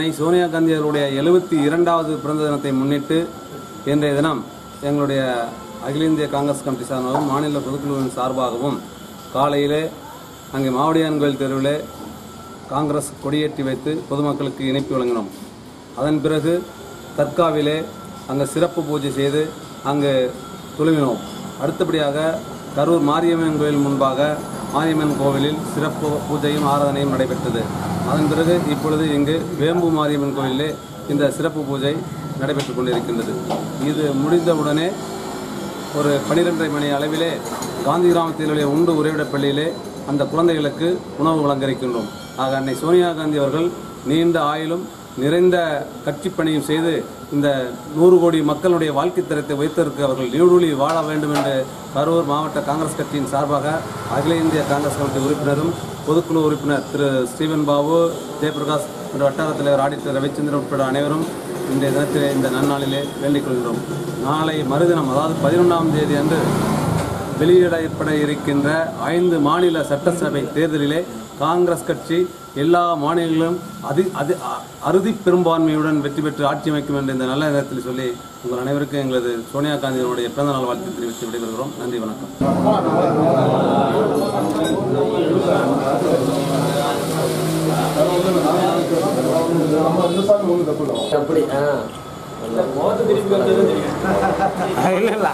அன்னை சோனியா காந்தி அவருடைய எழுபத்தி இரண்டாவது பிறந்த தினத்தை முன்னிட்டு இன்றைய தினம் எங்களுடைய அகில இந்திய காங்கிரஸ் கமிட்டி சார்பாகவும் மாநில பொதுக்குழுவின் சார்பாகவும் காலையிலே அங்கே மாவடியான் கோயில் தெருவிலே காங்கிரஸ் கொடியேற்றி வைத்து பொதுமக்களுக்கு இணைப்பு வழங்கினோம். அதன் பிறகு தர்காவிலே அங்கே சிறப்பு பூஜை செய்து அங்கு துளுவினோம் அடுத்தபடியாக கரூர் மாரியம்மன் கோயில் முன்பாக மாரியம்மன் கோவிலில் சிறப்பு பூஜையும் ஆராதனையும் நடைபெற்றது. அதன் பிறகு இப்பொழுது இங்கு வேம்பு மாரியம்மன் கோயிலிலே இந்த சிறப்பு பூஜை நடைபெற்றுக் கொண்டிருக்கின்றது. இது முடிந்தவுடனே ஒரு பனிரெண்டரை மணி அளவிலே காந்தி கிராமத்தில் உள்ள உண்டு உறைவிட பள்ளியிலே அந்த குழந்தைகளுக்கு உணவு வழங்கிருக்கின்றோம். ஆக அன்னை சோனியா காந்தி அவர்கள் நீண்ட ஆயுளும் நிறைந்த கட்சி பணியும் செய்து இந்த நூறு கோடி மக்களுடைய வாழ்க்கை தரத்தை வைத்திருக்க அவர்கள் நீடூழி வாழ வேண்டும் என்று கரூர் மாவட்ட காங்கிரஸ் கட்சியின் சார்பாக அகில இந்திய காங்கிரஸ் கமிட்டி உறுப்பினரும் பொதுக்குழு உறுப்பினர் திரு ஸ்ரீவன் பாபு ஜெயபிரகாஷ் மற்றும் வட்டார தலைவர் ஆடிட்டர் ரவிச்சந்திரன் உட்பட அனைவரும் இன்றைய தினத்திலே இந்த நன்னாளிலே வேண்டிக் கொள்கிறோம். நாளை மறுதினம் அதாவது பதினொன்றாம் தேதி அன்று வெளியிடப்பட இருக்கின்ற ஐந்து மாநில சட்டசபை தேர்தலிலே காங்கிரஸ் கட்சி எல்லா மாநிலங்களிலும் அதி அதி அ- அறுதி பெரும்பான்மையுடன் வெற்றி பெற்று ஆட்சி அமைக்கும் என்ற இந்த நல்ல நேரத்தில் சொல்லி உங்கள் அனைவருக்கும் எங்களது சோனியா காந்தியினுடைய பிறந்தநாள் வாழ்த்து தெரிவித்து விடைபெறுகிறோம். நன்றி வணக்கம். அப்படி ஆ இல்ல இல்ல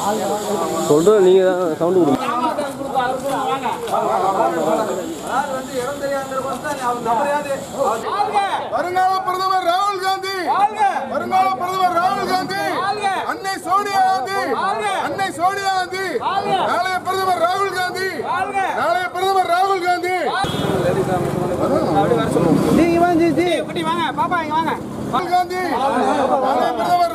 ஆ சொல்றது நீங்க தான் சவுண்ட் கொடுங்க. வருங்கால பிரதமர் ராகுல் காந்தி. வருங்கால பிரதமர் ராகுல் காந்தி. அன்னை சோனியா காந்தி. அன்னை சோனியா காந்தி. நாளைய பிரதமர் ராகுல் காந்தி. நாளைய பிரதமர் ராகுல் காந்தி. ராகுல் காந்தி. நாளைய பிரதமர்